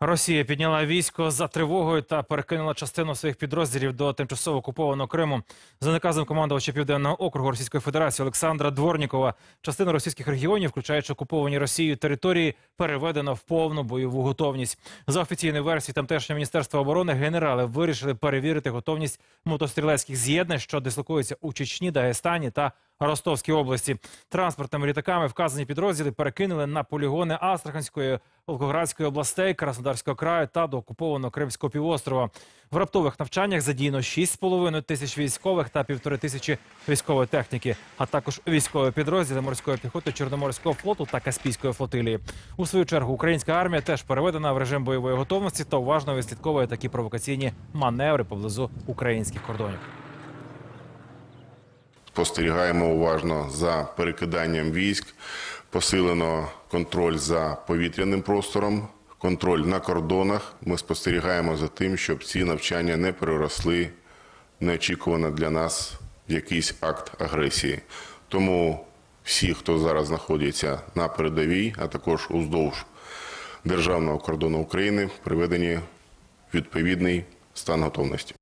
Росія підняла військо за тривогою та перекинула частину своїх підрозділів до тимчасово окупованого Криму. За наказом командувача Південного округу Російської Федерації Олександра Дворнікова, частину російських регіонів, включаючи окуповані Росією території, переведено в повну бойову готовність. За офіційною версією тамтешнього міністерства оборони генерали вирішили перевірити готовність мотострілецьких з'єднань, що дислокуються у Чечні, Дагестані та Ростовській області. Транспортними літаками вказані підрозділи перекинули на полігони Астраханської, Волгоградської областей, Краснодарського краю та до окупованого Кримського півострова. В раптових навчаннях задіяно 6,5 тисяч військових та півтори тисячі військової техніки, а також військові підрозділи морської піхоти Чорноморського флоту та Каспійської флотилії. У свою чергу українська армія теж переведена в режим бойової готовності та уважно відслідковує такі провокаційні маневри поблизу українських кордонів. Спостерігаємо уважно за перекиданням військ, посилено контроль за повітряним простором, контроль на кордонах. Ми спостерігаємо за тим, щоб ці навчання не переросли неочікувано для нас в якийсь акт агресії. Тому всі, хто зараз знаходиться на передовій, а також уздовж державного кордону України, приведені відповідний стан готовності.